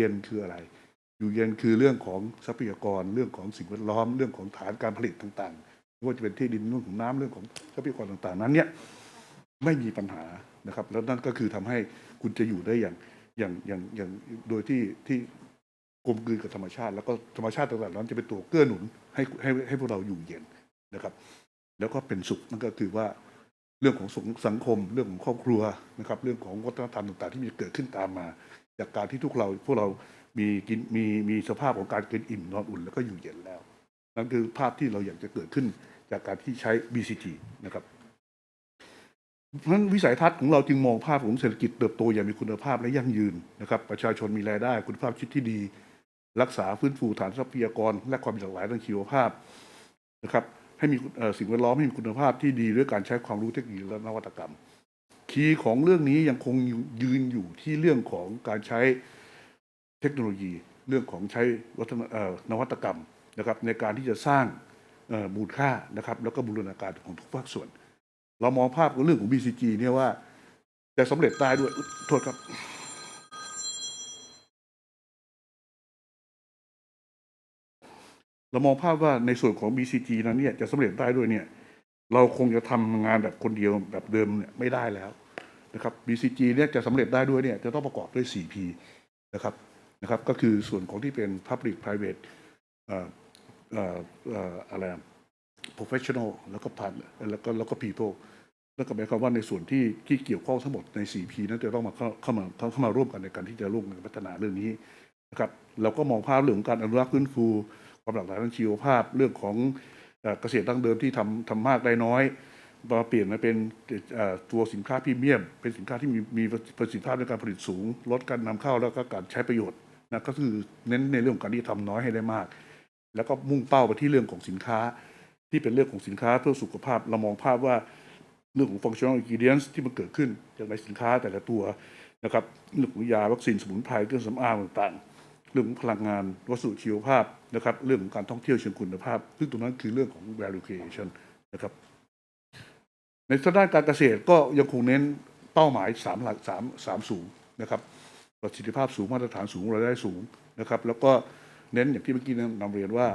เย็นคืออะไร อยู่เย็นคือเรื่องของทรัพยากรเรื่องของสิ่งแวดล้อมเรื่องของฐานการผลิตต่างๆไม่ว่าจะเป็นที่ดินเรื่องของน้ำเรื่องของทรัพยากรต่างๆ นั้นเนี่ยไม่มีปัญหานะครับ แล้วนั่นก็คือทำให้คุณจะอยู่ได้อย่างอย่างอย่างอย่างโดยที่ที่กลมกลืนกับธรรมชาติ แล้วก็ธรรมชาติต่างๆนั้นจะเป็นตัวเกื้อหนุนให้ให้ให้พวกเราอยู่เย็นนะครับ แล้วก็เป็นสุขนั่นก็คือว่าเรื่องของสงสังคมเรื่องของครอบครัวนะครับ เรื่องของวัฒนธรรมต่างๆ ที่มีเกิดขึ้นตามมา จากการที่ทุกเราพวกเรามีกินมีมีสภาพของการกินอิ่มนอนอุ่นแล้วก็อยู่เย็นแล้ว นั่นคือภาพที่เราอยากจะเกิดขึ้นจากการที่ใช้ BCG นะครับเพราะฉะนั้นวิสัยทัศน์ของเราจึงมองภาพของเศรษฐกิจเติบโตอย่างมีคุณภาพและยั่งยืนนะครับประชาชนมีรายได้คุณภาพชีวิตที่ดี รักษาฟื้นฟูฐานทรัพยากร และความหลากหลายทางชีวภาพนะครับให้มีสิ่งแวดล้อมให้มีคุณภาพที่ดีด้วยการใช้ความรู้เทคโนโลยีและนวัตกรรม คีย์ของเรื่องนี้ยังคงยืนอยู่ที่เรื่องของการใช้เทคโนโลยี เรื่องของใช้วัฒนนวัตกรรมนะครับในการที่จะสร้างมูลค่านะครับแล้วก็บูรณาการของทุกภาคส่วน เรามองภาพของเรื่องของ BCG เนี่ยว่าจะสำเร็จได้ด้วยอุ๊ยโทษครับเรามองภาพว่าในส่วนของ BCG นั้นเนี่ยจะสำเร็จได้ด้วยเนี่ย เราคงจะทำงานแบบคนเดียวแบบเดิมเนี่ยไม่ได้แล้ว นะครับ BCG เนี่ยจะสำเร็จได้ด้วยเนี่ยจะต้องประกอบด้วย 4P นะครับนะครับก็คือส่วนของที่เป็น Public Private เอ่อเอ่อเอ่ออะไร professional แล้วก็ partner แล้วก็แล้วก็ people แล้วก็หมายความว่าในส่วนที่ที่เกี่ยวข้องทั้งหมดใน 4P นั้นจะต้องมาเข้าเข้ามาเข้าเข้ามาร่วมกันในการที่จะร่วมกันพัฒนาเรื่องนี้นะครับเราก็มองภาพเรื่องของการอนุรักษ์ฟื้นฟูความหลากหลายทางชีวภาพเรื่องของเอ่อเกษตรดั้งเดิมที่ทำทำมากได้น้อย มาเปลี่ยนมาเป็นตัวสินค้าพรีเมียม เป็นสินค้าที่มีมีประสิทธิภาพในการผลิตสูง ลดการนำเข้าแล้วก็การใช้ประโยชน์นะก็คือเน้นในเรื่องของการที่ทำน้อยให้ได้มาก แล้วก็มุ่งเป้าไปที่เรื่องของสินค้า ที่เป็นเรื่องของสินค้าเพื่อสุขภาพเรามองภาพว่าเรื่องของ functional ingredients ที่มันเกิดขึ้นจากในสินค้าแต่ละตัวนะครับเรื่องของยาวัคซีนสมุนไพรเครื่องสำอางต่างๆ เรื่องของพลังงานวัสดุชีวภาพนะครับเรื่องของการท่องเที่ยวเชิงคุณภาพ ซึ่งตรงนั้นคือเรื่องของ value creation นะครับ ในทางด้านการเกษตรก็ยังคงเน้นเป้าหมายสามหลักสามสามสูงนะครับประสิทธิภาพสูงมาตรฐานสูงรายได้สูงนะครับ แล้วก็เน้นอย่างที่เมื่อกี้นำเรียนว่า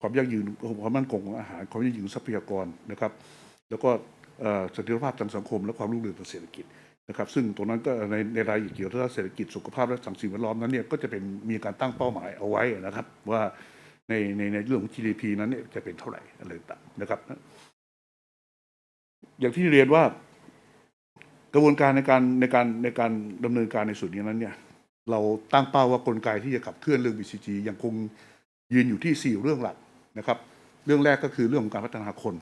ความยั่งยืนความมั่นคงของอาหารความยั่งยืนทรัพยากรนะครับ แล้วก็เสถียรภาพทางสังคม และความรุ่งเรืองทางเศรษฐกิจนะครับ ซึ่งตรงนั้นก็ในในรายละเอียดเกี่ยวกับเศรษฐกิจสุขภาพและสังสิ่งแวดล้อมนั้นเนี่ยก็จะเป็นมีการตั้งเป้าหมายเอาไว้นะครับ ว่าในในในเรื่องของ GDP นั้นเนี่ยจะเป็นเท่าไหร่อะไรต่างนะครับ อย่างที่เรียนว่ากระบวนการในการในการในการดำเนินการในส่วนนี้นั้นเนี่ย เราตั้งเป้าว่ากลไกที่จะขับเคลื่อนเรื่อง BCG ยังคงยืนอยู่ที่ 4 เรื่องหลักนะครับ เรื่องแรกก็คือเรื่องของการพัฒนาคน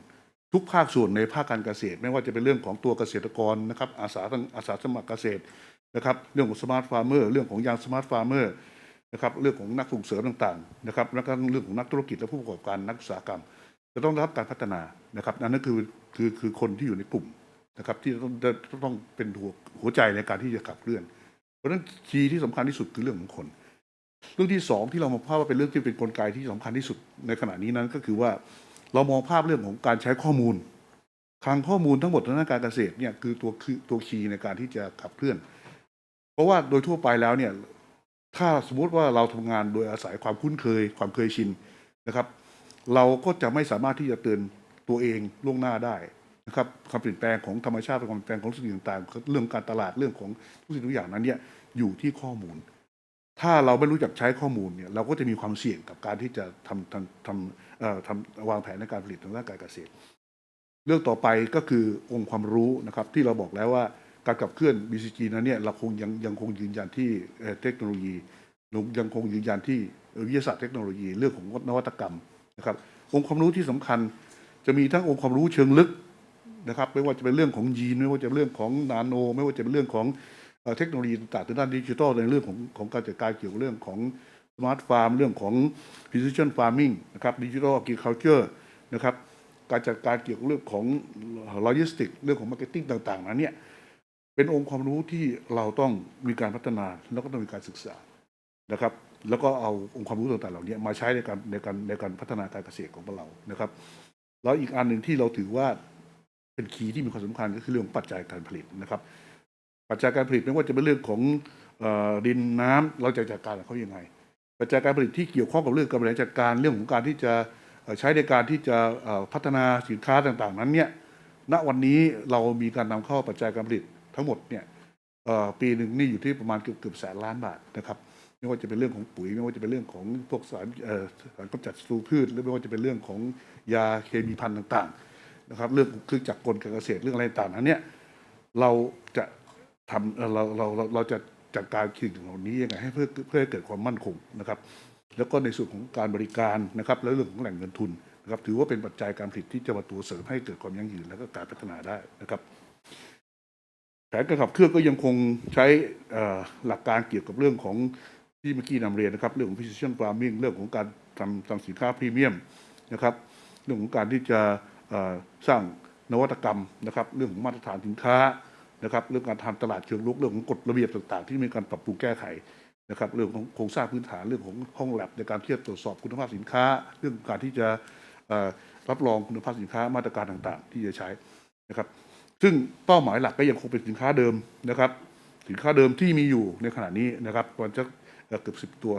ทุกภาคส่วนในภาคการเกษตร ไม่ว่าจะเป็นเรื่องของตัวเกษตรกรนะครับอาสาทั้งอาสาสมัครเกษตรนะครับ เรื่องของสมาร์ทฟาร์มเมอร์เรื่องของยางสมาร์ทฟาร์มเมอร์นะครับเรื่องของนักส่งเสริมต่างๆนะครับแล้วก็เรื่องของนักธุรกิจและผู้ประกอบการนักอุตสาหกรรม จะต้องรับการพัฒนานะครับนั่นคือคือคือคนที่อยู่ในกลุ่มนะครับ ที่ต้องต้องเป็นหัวหัวใจในการที่จะขับเคลื่อน เพราะฉะนั้นคีย์ที่สำคัญที่สุดคือเรื่องของคน เรื่องที่สองที่เรามองภาพว่าเป็นเรื่องที่เป็นกลไกที่สำคัญที่สุดในขณะนี้นั้นก็คือว่าเรามองภาพเรื่องของการใช้ข้อมูลคลังข้อมูลทั้งหมดทางด้านการเกษตรเนี่ยคือตัวคือตัวคีย์ในการที่จะขับเคลื่อน เพราะว่าโดยทั่วไปแล้วเนี่ยถ้าสมมุติว่าเราทำงานโดยอาศัยความคุ้นเคย ความเคยชินนะครับ เราก็จะไม่สามารถที่จะเตือนตัวเองล่วงหน้าได้นะครับความเปลี่ยนแปลงของธรรมชาติความเปลี่ยนแปลงของสิ่งต่างๆ เรื่องการตลาดเรื่องของทุกสิ่งทุกอย่างนั้นเนี่ยอยู่ที่ข้อมูล ถ้าเราไม่รู้จักใช้ข้อมูลเนี่ยเราก็จะมีความเสี่ยงกับการที่จะทำทำทำเอ่อทำวางแผนในการผลิตทางด้านการเกษตร เรื่องต่อไปก็คือองค์ความรู้นะครับที่เราบอกแล้วว่าการขับเคลื่อน BCG นั้นเนี่ยเราคงยังยังคงยืนยันที่เทคโนโลยียังคงยืนยันที่วิทยาศาสตร์เทคโนโลยีเรื่องของนวัตกรรม นะครับองค์ความรู้ที่สำคัญจะมีทั้งองค์ความรู้เชิงลึกนะครับไม่ว่าจะเป็นเรื่องของยีนไม่ว่าจะเป็นเรื่องของนาโน ไม่ว่าจะเป็นเรื่องของเทคโนโลยีต่างๆทางด้านดิจิทัลในเรื่องของของการจัดการเกี่ยวกับเรื่องของสมาร์ทฟาร์มเรื่องของ precision farming นะครับดิจิทัล agriculture นะครับการจัดการเกี่ยวกับเรื่องของโลจิสติกเรื่องของมาร์เก็ตติ้งต่างๆนั้นเนี่ยเป็นองค์ความรู้ที่เราต้องมีการพัฒนาแล้วก็ต้องมีการศึกษานะครับ แล้วก็เอาองค์ความรู้ต่างๆเหล่านี้มาใช้ในการในการในการพัฒนาการเกษตรของเรานะครับแล้วอีกอันหนึ่งที่เราถือว่าเป็นคีย์ที่มีความสำคัญก็คือเรื่องปัจจัยการผลิตนะครับ ปัจจัยการผลิตไม่ว่าจะเป็นเรื่องของดินน้ำเราจะจัดการกับเขายังไง ปัจจัยการผลิตที่เกี่ยวข้องกับเรื่องการบริหารจัดการเรื่องของการที่จะใช้ในการที่จะพัฒนาสินค้าต่างๆ นั้นเนี่ยณวันนี้เรามีการนำเข้าปัจจัยการผลิตทั้งหมดเนี่ยปีหนึ่งนี่อยู่ที่ประมาณเกือบเกือบแสนล้านบาทนะครับ ไม่ว่าจะเป็นเรื่องของปุ๋ย ไม่ว่าจะเป็นเรื่องของพวกสารเอ่อสารกำจัดศัตรูพืชหรือไม่ว่าจะเป็นเรื่องของยาเคมีพันธุ์ต่างๆนะครับ เรื่องเครื่องจักรกลการเกษตรเรื่องอะไรต่างๆนั้นเนี่ยเราจะทำเราเราเราจะจัดการสิ่งเหล่านี้ยังไงให้เพื่อเพื่อให้เกิดความมั่นคงนะครับ แล้วก็ในส่วนของการบริการนะครับและเรื่องของแหล่งเงินทุนนะครับถือว่าเป็นปัจจัยการผลิตที่จะมาตัวเสริมให้เกิดความยั่งยืนและก็การพัฒนาได้นะครับแผนการขับเคลื่อนก็ยังคงใช้อ่อหลักการเกี่ยวกับเรื่องของ ที่เมื่อกี้นำเรียนนะครับ เรื่องของ precision farming เรื่องของการทำทำสินค้าพรีเมียมนะครับ เรื่องของการที่จะสร้างนวัตกรรมนะครับ เรื่องของมาตรฐานสินค้านะครับ เรื่องการทำตลาดเชิงรุกเรื่องของกฎระเบียบต่าง ๆ ที่มีการปรับปรุงแก้ไขนะครับ เรื่องของโครงสร้างพื้นฐานเรื่องของห้องแลบในการที่จะตรวจสอบคุณภาพสินค้า เรื่องการที่จะรับรองคุณภาพสินค้ามาตรการต่างๆ ที่จะใช้นะครับ ซึ่งเป้าหมายหลักก็ยังคงเป็นสินค้าเดิมนะครับ สินค้าเดิมที่มีอยู่ในขณะนี้นะครับประมาณจะ เกือบสิบตัว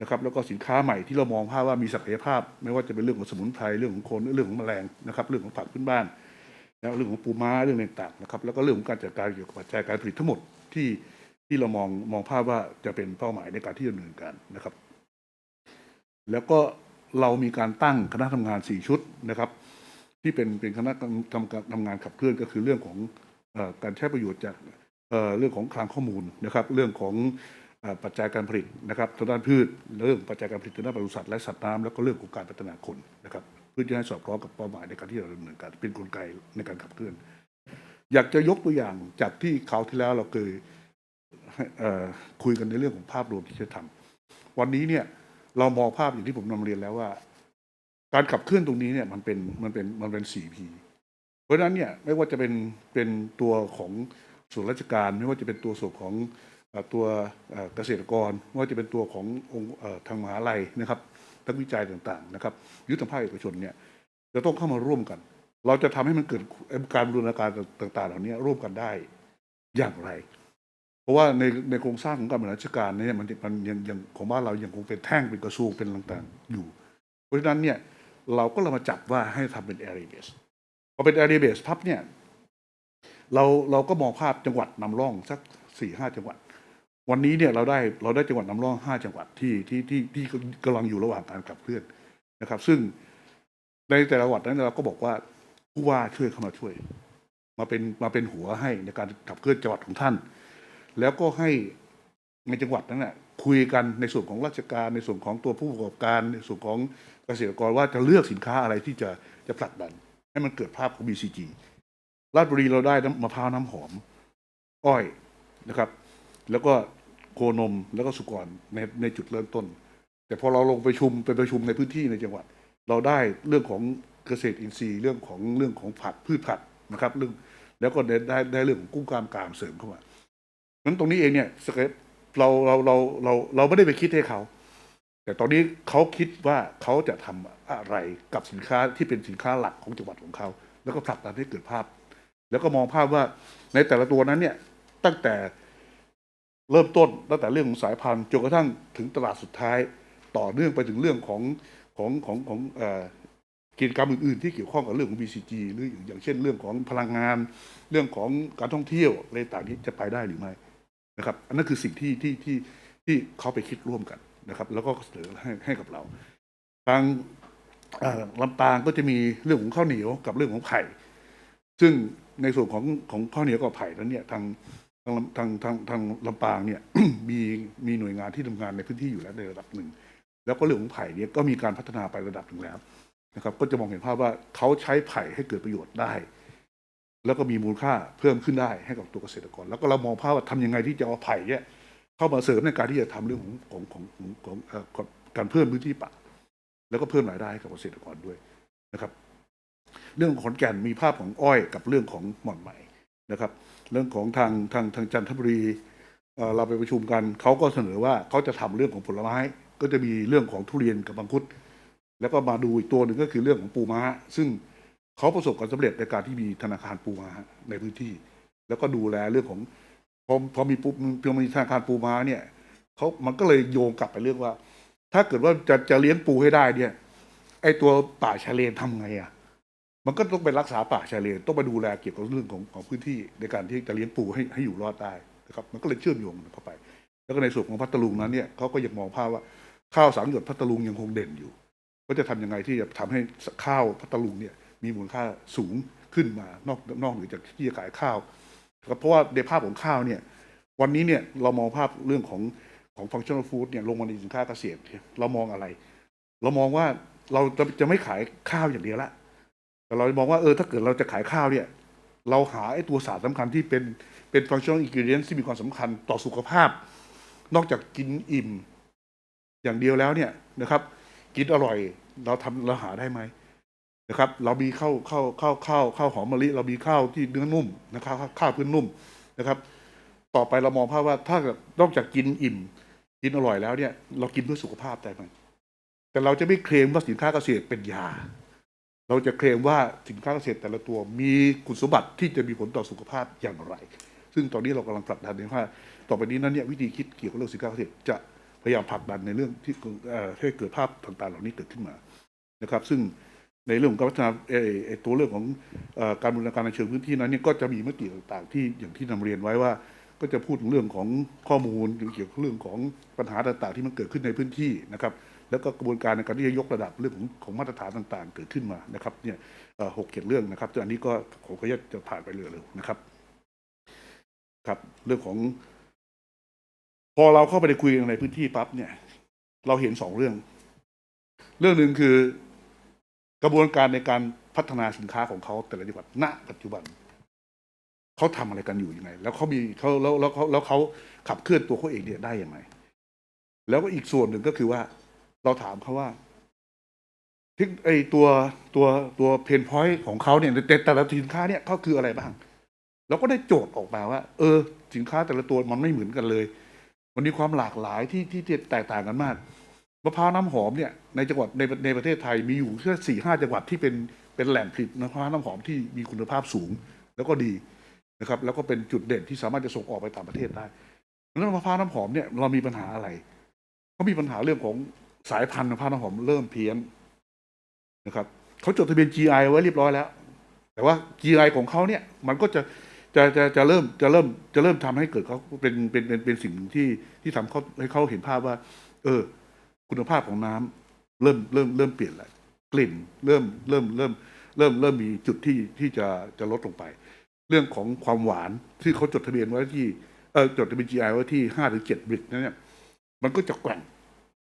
นะครับแล้วก็สินค้าใหม่ที่เรามองภาพว่ามีศักยภาพ ไม่ว่าจะเป็นเรื่องของสมุนไพรเรื่องของโคนเรื่องของแมลงนะครับเรื่องของผักพื้นบ้านแล้วเรื่องของปูม้าเรื่องต่างๆนะครับแล้วก็เรื่องของการจัดการเกี่ยวกับปัจจัยการผลิตทั้งหมดที่ที่เรามองมองภาพว่าจะเป็นเป้าหมายในการที่จะดำเนินการนะครับ แล้วก็เรามีการตั้งคณะทำงานสี่ชุดนะครับ ที่เป็นเป็นคณะทำการทำงานขับเคลื่อนก็คือเรื่องของอการใช้ประโยชน์จากเรื่องของคลังข้อมูลนะครับ เรื่องของ ปัจจัยการผลิตนะครับทางด้านพืชเรื่องปัจจัยการผลิตทางด้านปศุสัตว์และสัตว์น้ำแล้วก็เรื่องของการพัฒนาคนนะครับเพื่อจะให้สอดคล้องกับเป้าหมายในการที่เราดำเนินการเป็นกลไกในการขับเคลื่อน อยากจะยกตัวอย่างจากที่คราวที่แล้วเราเคยอ่อคุยกันในเรื่องของภาพรวมที่จะทำวันนี้เนี่ยเรามองภาพอย่างที่ผมนำเรียนแล้วว่า การขับเคลื่อนตรงนี้เนี่ยมันเป็นมันเป็นมันเป็น 4P เพราะฉะนั้นเนี่ยไม่ว่าจะเป็นเป็นตัวของส่วนราชการ ไม่ว่าจะเป็นตัวส่วนของ ตัวเกษตรกรไม่ว่าจะเป็นตัวขององค์ทางมหาลัยนะครับนักวิจัยต่างๆนะครับยุทธภาคเอกชนเนี่ยจะต้องเข้ามาร่วมกัน เราจะทำให้มันเกิดการบูรณาการต่าง ๆ เหล่านี้ร่วมกันได้อย่างไร เพราะว่าในในโครงสร้างของการบริหารราชการเนี่ยมันมันยังยังของบ้านเรายังคงเป็นแท่งเป็นกระทรวงเป็นต่างๆ อยู่ เพราะฉะนั้นเนี่ยเราก็เลยมาจับว่าให้ทำเป็น area base พอเป็น area base พับเนี่ยเราเราก็มองภาพจังหวัดนำร่องสักสี่ห้าจังหวัด วันนี้เนี่ยเราได้เราได้จังหวัดน้ำร่องห้าจังหวัดที่ที่ที่ที่กำลังอยู่ระหว่างการขับเคลื่อนนะครับ ซึ่งในแต่ละจังหวัดนั้นเราก็บอกว่าผู้ว่าช่วยเข้ามาช่วย มาเป็นมาเป็นหัวให้ในการขับเคลื่อนจังหวัดของท่าน แล้วก็ให้ในจังหวัดนั้นน่ะคุยกันในส่วนของราชการในส่วนของตัวผู้ประกอบการ ในส่วนของเกษตรกรว่าจะเลือกสินค้าอะไรที่จะจะผลักดัน ให้มันเกิดภาพของ BCG ราชบุรีเราได้น้ำมะพร้าวน้ำหอม อ้อยนะครับ แล้วก็โคนมแล้วก็สุกรในในจุดเริ่มต้น แต่พอเราลงไปชุมไปประชุมในพื้นที่ในจังหวัด เราได้เรื่องของเกษตรอินทรีย์เรื่องของเรื่องของผักพืชผักนะครับเรื่องแล้วก็ได้ได้เรื่องของกุ้งกามกามเสริมเข้ามานั้นตรงนี้เองเนี่ยสเก็ตเราเราเราเราเราไม่ได้ไปคิดให้เขา แต่ตอนนี้เขาคิดว่าเขาจะทำอะไรกับสินค้าที่เป็นสินค้าหลักของจังหวัดของเขา แล้วก็ผลักดันให้เกิดภาพ แล้วก็มองภาพว่าในแต่ละตัวนั้นเนี่ยตั้งแต่ เริ่มต้นตั้งแต่เรื่องของสายพันธุ์จนกระทั่งถึงตลาดสุดท้าย ต่อเนื่องไปถึงเรื่องของของของของกิจกรรมอื่นๆ ที่เกี่ยวข้องกับเรื่องของ BCG หรืออย่างเช่นเรื่องของพลังงาน เรื่องของการท่องเที่ยวอะไรต่างๆนี้จะไปได้หรือไม่นะครับ อันนั้นคือสิ่งที่ที่ที่ที่เขาไปคิดร่วมกันนะครับ แล้วก็เสนอให้ให้กับเราทางลำปางก็จะมีเรื่องของข้าวเหนียวกับเรื่องของไผ่ซึ่งในส่วนของของข้าวเหนียวกับไผ่นั้นเนี่ยทาง ทางทางทางทางลำปางเนี่ย มีมีหน่วยงานที่ทำงานในพื้นที่อยู่แล้วในระดับหนึ่ง แล้วก็เรื่องของไผ่เนี่ยก็มีการพัฒนาไประดับหนึ่งแล้วนะครับ ก็จะมองเห็นภาพว่าเขาใช้ไผ่ให้เกิดประโยชน์ได้ แล้วก็มีมูลค่าเพิ่มขึ้นได้ให้กับตัวเกษตรกร แล้วก็เรามองภาพว่าทำยังไงที่จะเอาไผ่เนี่ยเข้ามาเสริมในการที่จะทำเรื่องของของของของของเอ่ออการเพิ่มพื้นที่ป่าแล้วก็เพิ่มรายได้ให้กับเกษตรกรด้วยนะครับ เรื่องของขอนแก่นมีภาพของอ้อยกับเรื่องของหม่อนไหม่นะครับ เรื่องของทางทางทางจันทบุรีเราไปประชุมกันเขาก็เสนอว่าเขาจะทำเรื่องของผลไม้ ก็จะมีเรื่องของทุเรียนกับบังคุด แล้วก็มาดูอีกตัวหนึ่งก็คือเรื่องของปูม้า ซึ่งเขาประสบความสำเร็จในการที่มีธนาคารปูม้าในพื้นที่ แล้วก็ดูแลเรื่องของพอพอมีปูพอมีธนาคารปูม้าเนี่ยเขามันก็เลยโยงกลับไปเรื่องว่า ถ้าเกิดว่าจะจะเลี้ยงปูให้ได้เนี่ย ไอตัวป่าชายเลนทำไงอะ มันก็ต้องไปรักษาป่าชายเลนต้องไปดูแลเกี่ยวกับเรื่องของของพื้นที่ในการที่จะเลี้ยงปูให้ให้อยู่รอดได้นะครับมันก็เลยเชื่อมโยงเข้าไป แล้วก็ในส่วนของพัทลุงนั้นเนี่ยเขาก็ยังมองภาพว่าข้าวสังหยดพัทลุงยังคงเด่นอยู่ก็จะทำยังไงที่จะทำให้ข้าวพัทลุงเนี่ยมีมูลค่าสูงขึ้นมานอกนอกเหนือจากที่จะขายข้าวเพราะว่าในภาพของข้าวเนี่ย วันนี้เนี่ยเรามองภาพเรื่องของของ functional food เนี่ยลงมาในสินค้าเกษตรเรามองอะไร เรามองว่าเราจะจะไม่ขายข้าวอย่างเดียวละ แต่เรามองว่าเออถ้าเกิดเราจะขายข้าวเนี่ยเราหาไอ้ตัวสารสำคัญที่เป็นเป็น functional ingredient ที่มีความสำคัญต่อสุขภาพ นอกจากกินอิ่ม อย่างเดียวแล้วเนี่ยนะครับ กินอร่อยเราทำเราหาได้ไหมนะครับ เรามีข้าวข้าวข้าวข้าวข้าวหอมมะลิ เรามีข้าวที่เนื้อนุ่มนะครับข้าวข้าวพื้นนุ่มนะครับ ต่อไปเรามองภาพว่าถ้านอกจากกินอิ่ม กินอร่อยแล้วเนี่ย เรากินเพื่อสุขภาพได้ไหมแต่เราจะไม่เคลมว่าสินค้าเกษตรเป็นยา เราจะเคลมว่าสินค้าเกษตรแต่ละตัวมีคุณสมบัติที่จะมีผลต่อสุขภาพอย่างไร ซึ่งตอนนี้เรากำลังผลักดันในว่า ต่อไปนี้นั้นเนี่ยวิธีคิดเกี่ยวกับเรื่องสินค้าเกษตรจะพยายามผลักดันในเรื่องที่ให้เกิดภาพต่างๆ เหล่านี้เกิดขึ้นมานะครับ ซึ่งในเรื่องของการพัฒนาตัวเรื่องของการบูรณาการในเชิงพื้นที่นั้นเนี่ยก็จะมีมติต่างๆ ที่อย่างที่นำเรียนไว้ว่า ก็จะพูดถึงเรื่องของข้อมูลเกี่ยวกับเรื่องของปัญหาต่างๆ ที่มันเกิดขึ้นในพื้นที่นะครับ แล้วก็กระบวนการในการที่จะยกระดับเรื่องของของมาตรฐานต่างๆ เกิดขึ้นมานะครับเนี่ยหกเจ็ดเรื่องนะครับต่อันนี้ก็ผมก็จะผ่านไปเร็วๆนะครับ ครับ เรื่องของ พอเราเข้าไปในคุยในพื้นที่ปั๊บเนี่ย เราเห็นสองเรื่อง เรื่องหนึ่งคือกระบวนการในการพัฒนาสินค้าของเขาแต่ละจังหวัดณปัจจุบันเขาทำอะไรกันอยู่ยังไง แล้วเขามีเขาแล้วแล้วเขาแล้วเขาขับเคลื่อนตัวเขาเองเนี่ยได้ยังไง แล้วก็อีกส่วนหนึ่งก็คือว่า เราถามเขาว่าที่ไอตัวตัวตัวเพนพอยต์ของเขาเนี่ยแต่แต่ละสินค้าเนี่ยเขาคืออะไรบ้างเราก็ได้โจทย์ออกมาว่า เออ สินค้าแต่ละตัวมันไม่เหมือนกันเลย มันมีความหลากหลายที่ที่แตกต่างกันมากมะพร้าวน้ำหอมเนี่ยในจังหวัดในในประเทศไทยมีอยู่แค่สี่ห้าจังหวัดที่เป็นเป็นแหล่งผลิตมะพร้าวน้ำหอมที่มีคุณภาพสูง แล้วก็ดีนะครับ แล้วก็เป็นจุดเด่นที่สามารถจะส่งออกไปต่างประเทศได้แล้วมะพร้าวน้ำหอมเนี่ยเรามีปัญหาอะไรเขามีปัญหาเรื่องของ สายพันธุ์มะพร้าวน้ำหอมเริ่มเพี้ยนนะครับเขาจดทะเบียน GI ไว้เรียบร้อยแล้ว แต่ว่า GI ของเขาเนี่ย มันก็จะจะจะจะเริ่มจะเริ่มจะเริ่มทำให้เกิดเขาเป็นเป็นเป็นเป็นสิ่งที่ที่ทำเขาให้เขาเห็นภาพว่า เออ คุณภาพของน้ำเริ่มเริ่มเริ่มเปลี่ยนแล้วกลิ่น เริ่มเริ่มเริ่ม เริ่มเริ่มมีจุดที่ที่จะจะลดลงไป เรื่องของความหวานที่เขาจดทะเบียนไว้ที่เออจดทะเบียน GI ไว้ที่ห้าถึงเจ็ดบริกนั่นเนี่ยมันก็จะแกว่ง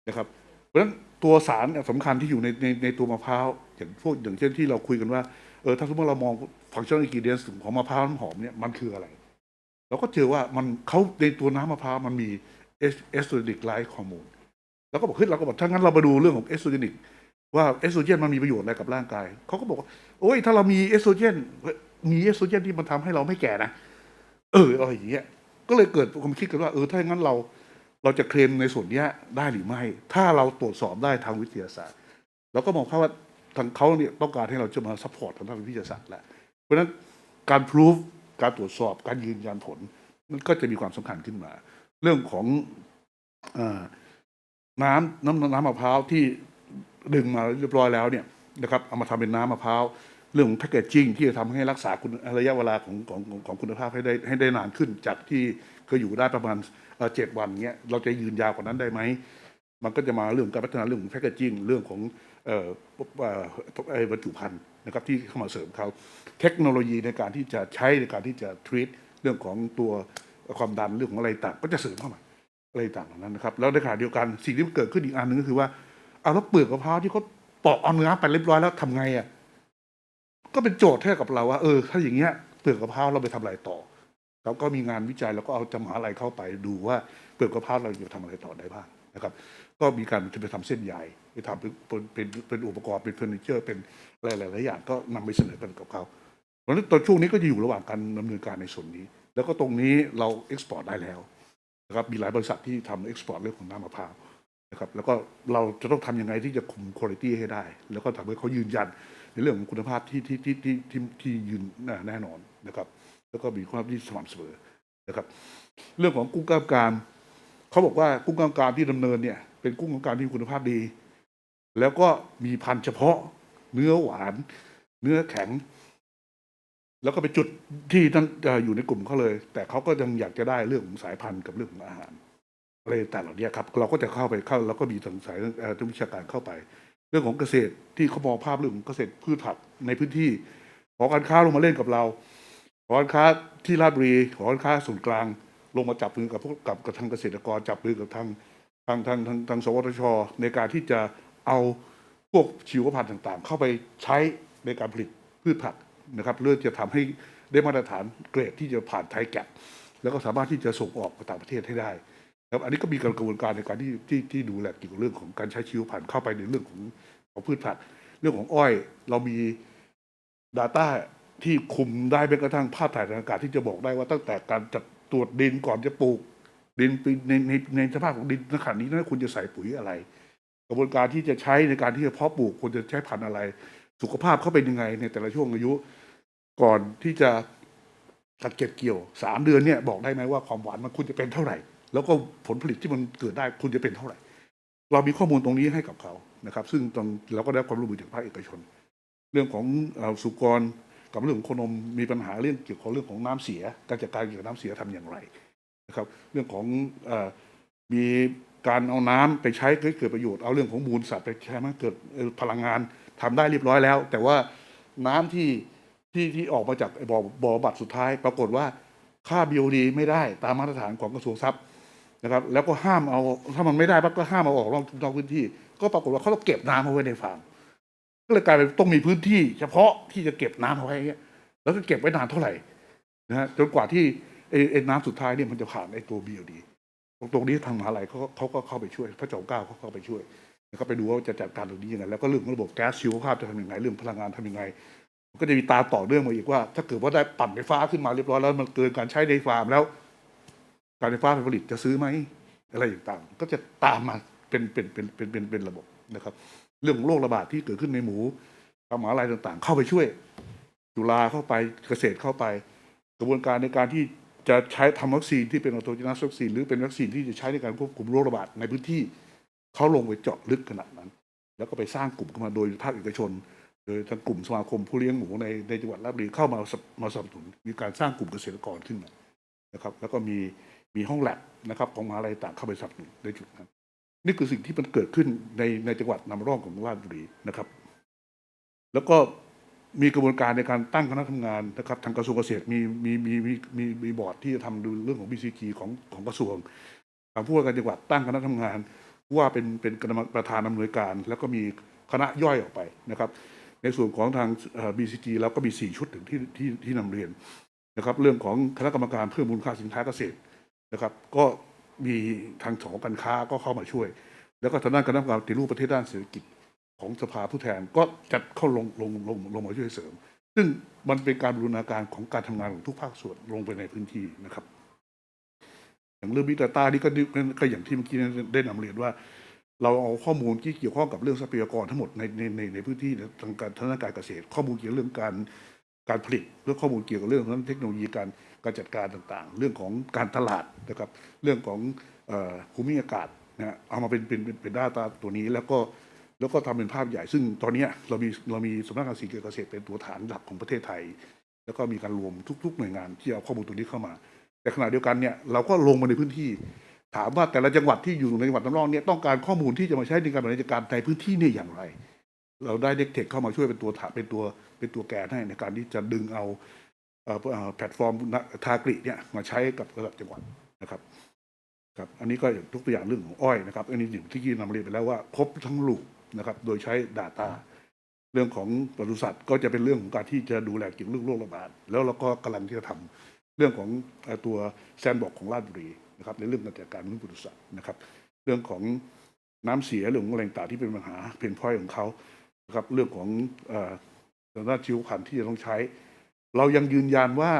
นะครับ เพราะฉะนั้นตัวสารสำคัญที่อยู่ในในในตัวมะพร้าวอย่างพวกอย่างเช่นที่เราคุยกันว่าเออถ้าสมมติเรามองฟังก์ชันอินกิเดียนของมะพร้าวน้ำหอมเนี่ยมันคืออะไรเราก็เจอว่ามันเขาในตัวน้ำมะพร้าวมันมีเอสเอสโตรเจนิกไลท์ฮอร์โมนแล้วก็บอกเฮ้ยเราก็บอกถ้างั้นเรามาดูเรื่องของเอสโตรเจนิกว่าเอสโตรเจนมันมีประโยชน์อะไรกับร่างกายเขาก็บอกว่าโอ้ยถ้าเรามีเอสโตรเจนมีเอสโตรเจนที่มันทำให้เราไม่แก่นะเอออะไรอย่างเงี้ยก็เลยเกิดความคิดกันว่าเออถ้างั้นเรา เราจะเคลมในส่วนนี้ได้หรือไม่ ถ้าเราตรวจสอบได้ทางวิทยาศาสตร์เราก็มองเขาว่าทางเขาเนี่ยต้องการให้เราจะมาซัพพอร์ตทางด้านวิทยาศาสตร์แหละเพราะฉะนั้นการพิสูจการตรวจสอบการยืนยันผลมันก็จะมีความสำคัญขึ้นมา เรื่องของอน้ำน้ำน้ำมะพร้าวที่ดึงมาเรียบร้อยแล้วเนี่ยนะครับเอามาทำเป็นน้ำมะพร้าวเรื่องของแพคเกจจิ้งที่จะทำให้รักษาคุณระยะเวลาของของของของคุณภาพให้ได้ให้ได้นานขึ้น จากที่เคยอยู่ได้ประมาณ เจ็ดวันเงี้ยเราจะยืนยาวกว่านั้นได้ไหมมันก็จะมาเรื่องการพัฒนาเรื่องของแพคเกจิ้งเรื่องของเออเอ่อเอ่อบรรจุภัณฑ์นะครับที่เข้ามาเสริมเขาเทคโนโลยีในการที่จะใช้ในการที่จะทรีตเรื่องของตัวความดันเรื่องของอะไรต่างก็จะเสริมเข้ามาอะไรต่างเหล่านั้นนะครับแล้วในขณะเดียวกันสิ่งที่เกิดขึ้นอีกอันหนึ่งก็คือว่าเอาแล้วเปลือกมะพร้าวที่เขาปอกเอาเนื้อไปเรียบร้อยแล้วทำไงอะก็เป็นโจทย์ให้กับเราว่าเออถ้าอย่างเงี้ยเปลือกมะพร้าวเราไปทำอะไรต่อ เราก็มีงานวิจัยแล้วก็เอาจำหาอะไรเข้าไปดูว่าเปลือกมะพราเราจะทำอะไรต่อได้บ้างนะครับก็มีการจะไปทำเส้นใยไปทำเป็นเป็นเป็นอุปกรณ์เป็นเฟอร์นิเจอร์เป็นอะไรหลายๆอย่างก็นำไปเสนอกันกับเขาเพราะฉะนั้นตอนช่วงนี้ก็จะอยู่ระหว่างการดำเนินการในส่วนนี้ แล้วก็ตรงนี้เราเอ็กซ์พอร์ตได้แล้วนะครับมีหลายบริษัทที่ทำเอ็กซ์พอร์ตเรื่องของน้ำมะพร้าวนะครับแล้วก็เราจะต้องทำยังไงที่จะคุมคุณภาพให้ได้ แล้วก็ทำให้เขายืนยันในเรื่องของคุณภาพที่ที่ที่ที่ที่ยืนแน่นอนนะครับ แล้วก็มีคุณภาพที่สม่ำเสมอนะครับ เรื่องของกุ้งกล้ามกรามเขาบอกว่ากุ้งกล้ามกรามที่ดำเนินเนี่ย เป็นกุ้งกล้ามกรามที่มีคุณภาพดี แล้วก็มีพันธุ์เฉพาะ เนื้อหวาน เนื้อแข็ง แล้วก็เป็นจุดที่ท่านเอ่อยู่ในกลุ่มเขาเลย แต่เขาก็ยังอยากจะได้เรื่องของสายพันธุ์กับเรื่องของอาหารอะไรต่างเหล่านี้ครับ เราก็จะเข้าไปเข้าแล้วก็มีทางสายทางวิชาการเข้าไป เรื่องของเกษตรที่เขามองภาพเรื่องของเกษตรพืชผักในพื้นที่หอการค้าลงมาเล่นกับเรา หอกาค้าที่ราชบุรีหอกาค้าส่วนกลาง ลงมาจับมือกับพวกกับกับทางเกษตรกรจับมือกับทางทางทางทางทางสวทช ในการที่จะเอาพวกชีวพันธุ์ต่างๆ เข้าไปใช้ในการผลิตพืชผักนะครับเพื่อจะทำให้ได้มาตรฐานเกรดที่จะผ่านไทยแกะแล้วก็สามารถที่จะส่งออกไปต่างประเทศให้ได้ครับอันนี้ก็มีกระบวนการในการที่ที่ที่ดูแลเกี่ยวกับเรื่องของการใช้ชีวพันธุ์เข้าไปในเรื่องของของพืชผัก เรื่องของอ้อยเรามี Data ที่คุมได้แม้กระทั่งภาพถ่ายทางอากาศที่จะบอกได้ว่าตั้งแต่การจัดตรวจดินก่อนจะปลูก ดินเป็นในในในสภาพของดินในขณะนี้นะคุณจะใส่ปุ๋ยอะไร กระบวนการที่จะใช้ในการที่จะเพาะปลูกควรจะใช้พันธุ์อะไร สุขภาพเขาเป็นยังไงในแต่ละช่วงอายุ ก่อนที่จะตัดเก็บเกี่ยวสามเดือนเนี่ยบอกได้ไหมว่าความหวานมันคุณจะเป็นเท่าไหร่ แล้วก็ผลผลิตที่มันเกิดได้คุณจะเป็นเท่าไหร่ เรามีข้อมูลตรงนี้ให้กับเขานะครับ ซึ่งตรงเราก็ได้ความร่วมมือจากภาคเอกชน เรื่องของอสุกร กับเรื่องของโคนมมีปัญหาเรื่องเกี่ยวกับเรื่องของน้ำเสีย การจัดการเกี่ยวกับน้ำเสียทำอย่างไรนะครับ เรื่องของอมีการเอาน้ำไปใช้ให้เกิดประโยชน์เอาเรื่องของมูลสัตว์ไปใช้ให้เกิดพลังงานทำได้เรียบร้อยแล้ว แต่ว่าน้ำที่ที่ที่ออกมาจากบ่อบ่อบำบัดสุดท้าย ปรากฏว่าค่า BOD ไม่ได้ตามมาตรฐานของกระทรวงทรัพย์นะครับ แล้วก็ห้ามเอาถ้ามันไม่ได้ปั๊บก็ห้ามเอาออกนอกนอกพื้นที่ ก็ปรากฏว่าเขาต้องเก็บน้ำเอาไว้ในฟาร์ม ก็เลยกลายเป็นต้องมีพื้นที่เฉพาะที่จะเก็บน้ำเอาไว้อย่างเงี้ยแล้วก็เก็บไว้นานเท่าไหร่นะฮะจนกว่าที่ไอ้ไอ้น้ำสุดท้ายเนี่ยมันจะผ่านไอ้ตัว BLD ตรงนี้ทางมหาลัยเขาก็เขาก็เข้าไปช่วยพระจอมเกล้าเขาเข้าไปช่วยแล้วก็ไปดูว่าจะจัดการตรงนี้ยังไงแล้วก็เรื่องระบบแก๊สชีวภาพจะทำยังไงเรื่องพลังงานทำยังไงก็จะมีตาต่อเรื่องมาอีกว่า ถ้าเกิดว่าได้ปั่นไฟฟ้าขึ้นมาเรียบร้อยแล้วมันเกินการใช้ในฟาร์มแล้ว การไฟฟ้าผลิตจะซื้อไหมอะไรต่างๆก็จะตามมาเป็นเป็นเป็นเป็นเป็นระบบนะครับ เรื่องของโรคระบาดที่เกิดขึ้นในหมูทางมหาลัยต่างๆ เข้าไปช่วย จุฬาเข้าไปเกษตรเข้าไป กระบวนการในการที่จะใช้ทำวัคซีนที่เป็นออโตเจนัสวัคซีนหรือเป็นวัคซีนที่จะใช้ในการควบคุมโรคระบาดในพื้นที่เขาลงไปเจาะลึกขนาดนั้น แล้วก็ไปสร้างกลุ่มขึ้นมาโดยภาคเอกชน โดยทางกลุ่มสมาคมผู้เลี้ยงหมูในในจังหวัดราชบุรีเข้ามามาสนับสนุนมีการสร้างกลุ่มเกษตรกรขึ้นมานะครับ แล้วก็มีมีห้องแลบนะครับของมหาลัยต่างเข้าไปสนับสนุนในจุดนั้น นี่คือสิ่งที่มันเกิดขึ้นในในจังหวัดนำร่องของราชบุรีนะครับ แล้วก็มีกระบวนการในการตั้งคณะทำงานนะครับ ทางกระทรวงเกษตรมีมีมีมีมีมีบอร์ดที่จะทำดูเรื่องของ BCG ของของกระทรวงทางผู้ว่าการจังหวัดตั้งคณะทำงานว่าเป็นเป็นกรรมประธานอำนวยการ แล้วก็มีคณะย่อยออกไปนะครับ ในส่วนของทาง BCG แล้วก็มี 4 ชุดถึงที่ที่ที่นำเรียนนะครับ เรื่องของคณะกรรมการเพิ่มมูลค่าสินค้าเกษตรนะครับ ก็ มีทางสองการค้าก็เข้ามาช่วย แล้วก็ทางด้านคณะกรรมการปฏิรูปประเทศด้านเศรษฐกิจของสภาผู้แทนก็จะเข้าลงลงลงลงมาช่วยเสริม ซึ่งมันเป็นการบูรณาการของการทำงานของทุกภาคส่วนลงไปในพื้นที่นะครับ อย่างเรื่องบิตาตานี่ก็ก็อย่างที่เมื่อกี้ได้นำเรียนว่า เราเอาข้อมูลที่เกี่ยวข้องกับเรื่องทรัพยากรทั้งหมดในในในในพื้นที่ทางการทางด้านการเกษตร ข้อมูลเกี่ยวกับเรื่องการการผลิตเรื่องข้อมูลเกี่ยวกับเรื่องของเทคโนโลยีการ การจัดการต่างๆ เรื่องของการตลาดนะครับเรื่องของภูมิอากาศนะฮะเอามาเป็นเป็นเป็นเป็นด้าตาตัวนี้แล้วก็แล้วก็ทำเป็นภาพใหญ่ ซึ่งตอนนี้เรามีเรามีสำนักงานสิ่งเกษตรเป็นตัวฐานหลักของประเทศไทย แล้วก็มีการรวมทุก ๆ หน่วยงานที่เอาข้อมูลตัวนี้เข้ามา แต่ขณะเดียวกันเนี่ยเราก็ลงมาในพื้นที่ ถามว่าแต่ละจังหวัดที่อยู่ในจังหวัดน้ำร่องเนี่ยต้องการข้อมูลที่จะมาใช้ในการบริหารจัดการในพื้นที่เนี่ยอย่างไร เราได้เด็กเทคเข้ามาช่วยเป็นตัวถาเป็นตัวเป็นตัวแกนให้ในการที่จะดึงเอา แพลตฟอร์มทากริเนี่ยมาใช้กับระดับจังหวัดนะครับครับอันนี้ก็อย่างทุกตัวอย่างเรื่องของอ้อยนะครับ อันนี้อย่างที่กี้นำเรียนไปแล้วว่าครบทั้งลูกนะครับ โดยใช้ Data เรื่องของปศุสัตว์ก็จะเป็นเรื่องของการที่จะดูแลเกี่ยวกับเรื่องโรคระบาดแล้วเราก็กำลังที่จะทำเรื่องของตัวแซนบอกของราชบุรีนะครับ ในเรื่องการจัดการเรื่องปศุสัตว์นะครับ เรื่องของน้ำเสียเรื่องของอะไรต่างที่เป็นปัญหาเพนพอยของเขานะครับเรื่องของอ่อทางด้านชีวพันธุ์ที่จะต้องใช้ เรายังยืนยันว่า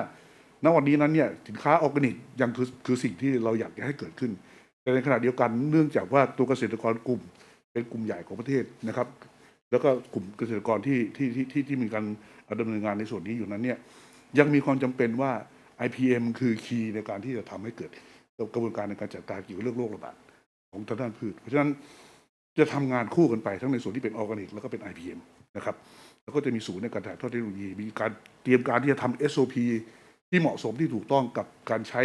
ณวันนี้นั้นเนี่ยสินค้าออร์แกนิกยังคือคือสิ่งที่เราอยากจะให้เกิดขึ้น แต่ในขณะเดียวกันเนื่องจากว่าตัวเกษตรกรกลุ่ม เป็นกลุ่มใหญ่ของประเทศนะครับ แล้วก็กลุ่มเกษตรกรที่ที่ที่ที่ที่มีการดำเนินงานในส่วนนี้อยู่นั้นเนี่ยยังมีความจำเป็นว่า IPM คือคีย์ในการที่จะทำให้เกิดกระบวนการในการจัดการเกี่ยวกับเรื่องโรคระบาดของทางด้านพืช เพราะฉะนั้นจะทำงานคู่กันไปทั้งในส่วนที่เป็นออร์แกนิกแล้วก็เป็น IPM นะครับ แล้วก็จะมีศูนย์ในการถ่ายทอดเทคโนโลยี มีการเตรียมการที่จะทำ SOP ที่เหมาะสมที่ถูกต้องกับการใช้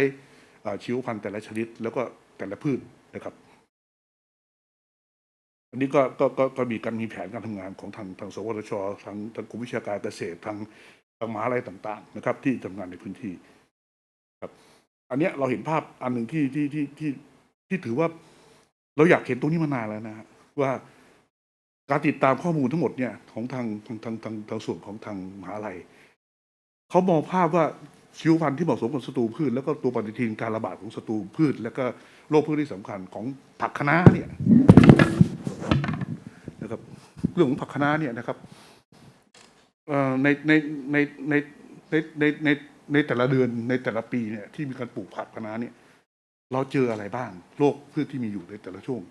เอ่อชีวพันธุ์แต่ละชนิด แล้วก็แต่ละพืชนะครับ อันนี้ก็ก็ก็ก็มีการมีแผนการทำงานของทางทางสวทชทางทางกรมวิชาการเกษตรทางทางมหาลัยต่างๆ นะครับ ที่ทำงานในพื้นที่ครับ อันนี้เราเห็นภาพอันหนึ่งที่ที่ที่ที่ที่ถือว่าเราอยากเห็นตรงนี้มานานแล้วนะฮะว่า การติดตามข้อมูลทั้งหมดเนี่ยของทางทางทางทางทางส่วนของทางมหาลัยเขามองภาพว่าชีวพันธุ์ที่เหมาะสมกับศัตรูพืช แล้วก็ตัวปฏิทินการระบาดของศัตรูพืช แล้วก็โรคพืชที่สำคัญของผักคะน้าเนี่ยนะครับเรื่องของผักคะน้าเนี่ยนะครับในในในในในในในในแต่ละเดือนในแต่ละปีเนี่ยที่มีการปลูกผักคะน้าเนี่ย เราเจออะไรบ้างโรคพืชที่มีอยู่ในแต่ละช่วง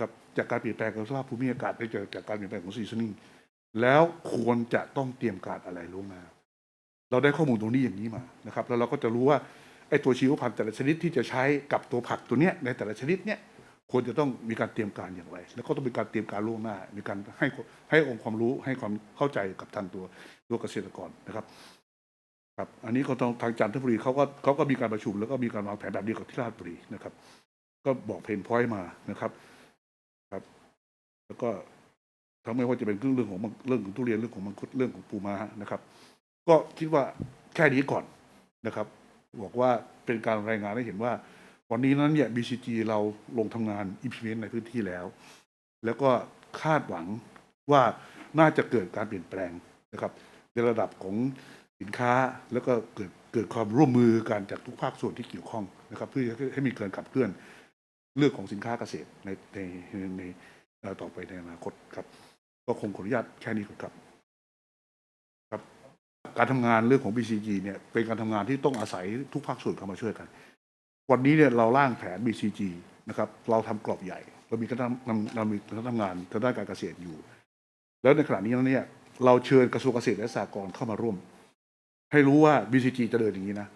ครับจากการเปลี่ยนแปลงของสภาพภูมิอากาศได้จอจากการเปลี่ยนแปลงของซีซันนิ่งแล้วควรจะต้องเตรียมการอะไรล่วงหน้าเราได้ข้อมูลตรงนี้อย่างนี้มานะครับ แล้วเราก็จะรู้ว่าไอ้ตัวชีวพันธุ์แต่ละชนิดที่จะใช้กับตัวผักตัวเนี้ยในแต่ละชนิดเนี่ยควรจะต้องมีการเตรียมการอย่างไร แล้วก็ต้องมีการเตรียมการล่วงหน้า มีการให้ให้องค์ความรู้ให้ความเข้าใจกับทางตัวตัวเกษตรกรนะครับครับ อันนี้ก็ต้องทางจันทบุรีเขาก็เขาก็มีการประชุม แล้วก็มีการวางแผนแบบเดียวกับที่ราชบุรีนะครับ ก็บอกเพนพอยต์มานะครับ ครับ แล้วก็ทั้งไม่ว่าจะเป็นเรื่องของมังเรื่องของทุเรียนเรื่องของมังคุดเรื่องของปูม้านะครับ ก็คิดว่าแค่นี้ก่อนนะครับ บอกว่าเป็นการรายงานให้เห็นว่า วันนี้นั้นเนี่ย BCG เราลงทำงาน implement ในพื้นที่แล้ว แล้วก็คาดหวังว่าน่าจะเกิดการเปลี่ยนแปลงนะครับ ในระดับของสินค้าแล้วก็เกิดเกิดความร่วมมือกันจากทุกภาคส่วนที่เกี่ยวข้องนะครับ เพื่อให้มีการขับเคลื่อน เรื่องของสินค้าเกษตรในในในต่อไปในอนาคตครับ ก็คงขออนุญาตแค่นี้ก่อนครับครับ การทำงานเรื่องของ BCG เนี่ยเป็นการทำงานที่ต้องอาศัยทุกภาคส่วนเข้ามาช่วยกัน วันนี้เนี่ยเราร่างแผน BCG นะครับ เราทำกรอบใหญ่ เรามีคณะทำเรามีคณะทำงานทางด้านการเกษตรอยู่ แล้วในขณะนี้นั้นเนี่ยเราเชิญกระทรวงเกษตรและสหกรณ์เข้ามาร่วม ให้รู้ว่า BCG จะเดินอย่างนี้นะ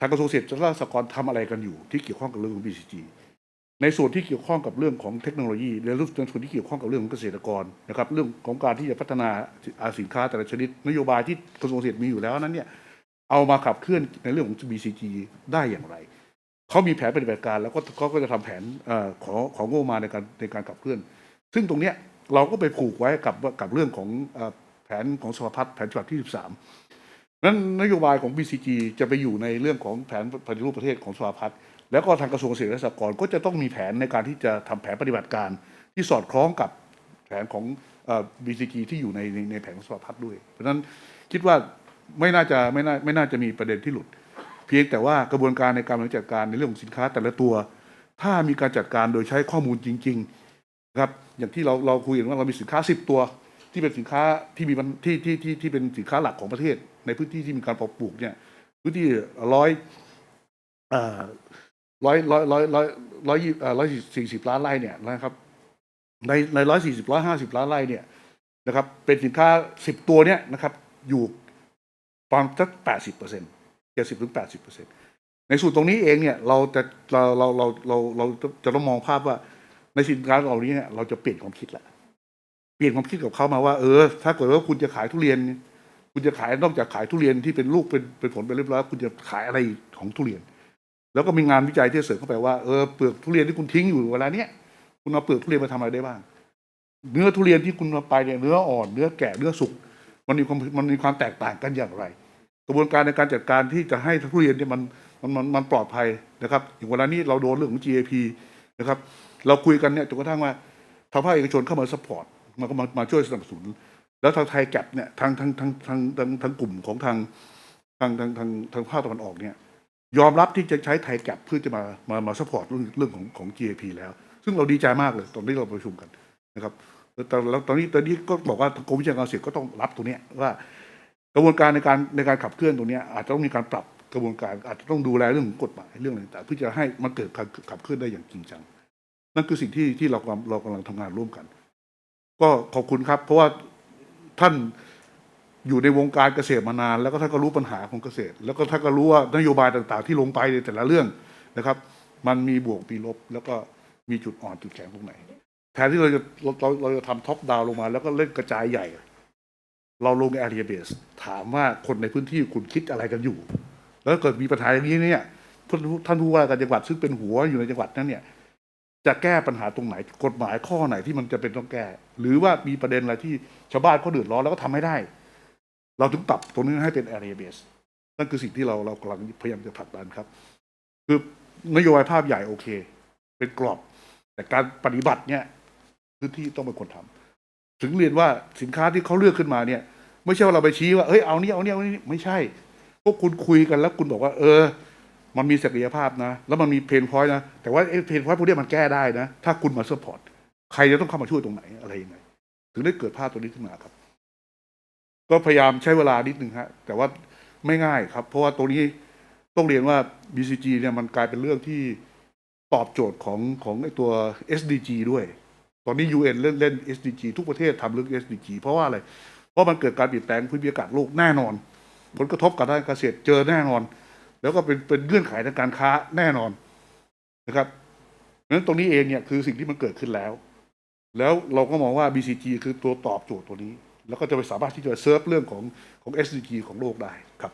ทางกระทรวงเกษตรและสหกรณ์ทำอะไรกันอยู่ ที่เกี่ยวข้องกับเรื่องของ BCG ในส่วนที่เกี่ยวข้องกับเรื่องของเทคโนโลยีในเรื่องส่วนที่เกี่ยวข้องกับเรื่องของเกษตรกรนะครับเรื่องของการที่จะพัฒนาสินค้าแต่ละชนิด นโยบายที่กระทรวงเกษตรมีอยู่แล้วนั้นเนี่ยเอามาขับเคลื่อนในเรื่องของ BCG ได้อย่างไรเขามีแผนปฏิบัติการแล้วก็เขาก็จะทำแผนเออขอของงบมาในการในการขับเคลื่อน ซึ่งตรงเนี้ยเราก็ไปผูกไว้กับกับเรื่องของอแผนของสภาพัฒน์แผนฉบับที่ 13นั้นนโยบายของ BCG จะไปอยู่ในเรื่องของแผนปฏิรูปประเทศของสภาพัฒน์ แล้วก็ทางกระทรวงเกษตรและสหกรณ์ก็จะต้องมีแผนในการที่จะทำแผนปฏิบัติการที่สอดคล้องกับแผนของเอ่อ BCG ที่อยู่ในในในแผนของสภาพัฒน์ด้วย เพราะฉะนั้นคิดว่าไม่น่าจะไม่น่าไม่น่าจะมีประเด็นที่หลุด เพียงแต่ว่ากระบวนการในการบริหารจัดการในเรื่องของสินค้าแต่ละตัว ถ้ามีการจัดการโดยใช้ข้อมูลจริง ๆ ครับ อย่างที่เราเราคุยกันว่าเรามีสินค้าสิบตัว ที่เป็นสินค้าที่มีที่ที่ที่ที่เป็นสินค้าหลักของประเทศ ในพื้นที่ที่มีการเพาะปลูกเนี่ยพื้นที่ร้อย ร้อยร้อยร้อยร้อยร้อยยี่ร้อยสี่สิบล้านไร่เนี่ยนะครับ ในในร้อยสี่สิบร้อยห้าสิบล้านไร่เนี่ยนะครับ เป็นสินค้าสิบตัวเนี่ยนะครับ อยู่ประมาณสักแปดสิบเปอร์เซ็นต์เจ็ดสิบถึงแปดสิบเปอร์เซ็นต์ในส่วนตรงนี้เองเนี่ยเราจะเราเราเราเราเราจะต้องมองภาพว่าในสินค้าเหล่านี้เนี่ยเราจะเปลี่ยนความคิดละเปลี่ยนความคิดกับเขามาว่าเออ ถ้าเกิดว่าคุณจะขายทุเรียน คุณจะขายนอกจากขายทุเรียนที่เป็นลูกเป็นเป็นผลไปเรียบร้อยคุณจะขายอะไรของทุเรียน แล้วก็มีงานวิจัยที่เสริมเข้าไปว่าเออเปลือกทุเรียนที่คุณทิ้งอยู่เวลาเนี้ยคุณเอาเปลือกทุเรียนมาทำอะไรได้บ้าง เนื้อทุเรียนที่คุณมาไปเนี่ยเนื้ออ่อนเนื้อแก่เนื้อสุกมันมีความมันมีความแตกต่างกันอย่างไร กระบวนการในการจัดการที่จะให้ทุเรียนเนี่ยมันมันมันมันปลอดภัยนะครับอย่างเวลานี้เราโดนเรื่องของ GAP นะครับ เราคุยกันเนี่ยจนกระทั่งว่าทางภาคเอกชนเข้ามาสปอร์ตมาก็มามาช่วยสนับสนุนแล้วทางไทยแกปเนี่ยทางทางทางทางทางทางกลุ่มของทางทางทางทางทางภาคตะวันออกเนี่ย ยอมรับที่จะใช้ไทยแกปเพื่อจะมามามาสปอร์ตเรื่องเรื่องของของ GAP แล้ว ซึ่งเราดีใจมากเลย ตอนที่เราประชุมกันนะครับแล้วตอนแล้วตอนนี้ตอนนี้ก็บอกว่ากรมวิชาการเกษตรก็ต้องรับตรงเนี้ยว่ากระบวนการในการในการขับเคลื่อนตรงเนี้ยอาจจะต้องมีการปรับกระบวนการอาจจะต้องดูแลเรื่องกฎหมายเรื่องอะไรต่างๆเพื่อจะให้มันเกิดการขับเคลื่อนได้อย่างจริงจัง นั่นคือสิ่งที่ที่เรากำเรากำลังทำงานร่วมกัน ก็ขอบคุณครับ เพราะว่าท่าน อยู่ในวงการเกษตรมานาน แล้วก็ท่านก็รู้ปัญหาของเกษตร แล้วก็ท่านก็รู้ว่านโยบายต่างๆ ที่ลงไปในแต่ละเรื่องนะครับ มันมีบวกมีลบ แล้วก็มีจุดอ่อนจุดแข็งตรงไหนแทนที่เราจะเราเราจะทำท็อปดาวลงมา แล้วก็เล่นกระจายใหญ่ เราลง area base ถามว่าคนในพื้นที่คุณคิดอะไรกันอยู่ แล้วเกิดมีปัญหาอย่างนี้เนี่ยท่านผู้ท่านผู้ว่าการจังหวัดซึ่งเป็นหัวอยู่ในจังหวัดนั้นเนี่ยจะแก้ปัญหาตรงไหนกฎหมายข้อไหนที่มันจะเป็นต้องแก้ หรือว่ามีประเด็นอะไรที่ชาวบ้านเขาเดือดร้อนแล้วก็ทำไม่ได้ เราถึงปรับตรงนี้ให้เป็น area base นั่นคือสิ่งที่เราเรากำลังพยายามจะผลักดันครับ คือนโยบายภาพใหญ่โอเค เป็นกรอบ แต่การปฏิบัติเนี่ยพื้นที่ต้องเป็นคนทำถึงเรียนว่าสินค้าที่เขาเลือกขึ้นมาเนี่ย ไม่ใช่ว่าเราไปชี้ว่าเอ้ยเอานี่เอานี่เอานี่ไม่ใช่ พวกคุณคุยกันแล้วคุณบอกว่า เออ มันมีศักยภาพนะ แล้วมันมีเพนพอยต์นะ แต่ว่าเพนพอยต์พวกนี้มันแก้ได้นะ ถ้าคุณมาซ p ร์พอร์ตใครจะต้องเข้ามาช่วยตรงไหนอะไรยังไงถึงได้เกิดภาพตัวนี้ขึ้นมาครับ ก็พยายามใช้เวลานิดหนึ่งฮะแต่ว่าไม่ง่ายครับ เพราะว่าตรงนี้ต้องเรียนว่า BCG เนี่ยมันกลายเป็นเรื่องที่ตอบโจทย์ของของไอตัว SDG ด้วย ตอนนี้ UN เล่นเล่น SDG ทุกประเทศทำเรื่อง SDG เพราะว่าอะไร เพราะมันเกิดการเปลี่ยนแปลงภูมิอากาศโลกแน่นอน ผลกระทบกับด้านเกษตรเจอแน่นอน แล้วก็เป็นเป็นเงื่อนไขทางการค้าแน่นอนนะครับนั้นตรงนี้เองเนี่ยคือสิ่งที่มันเกิดขึ้นแล้ว แล้วเราก็มองว่า BCG คือตัวตอบโจทย์ตัวนี้ แล้วก็จะไปสามารถที่จะเซิร์ฟเรื่องของของ SDG ของโลกได้ครับ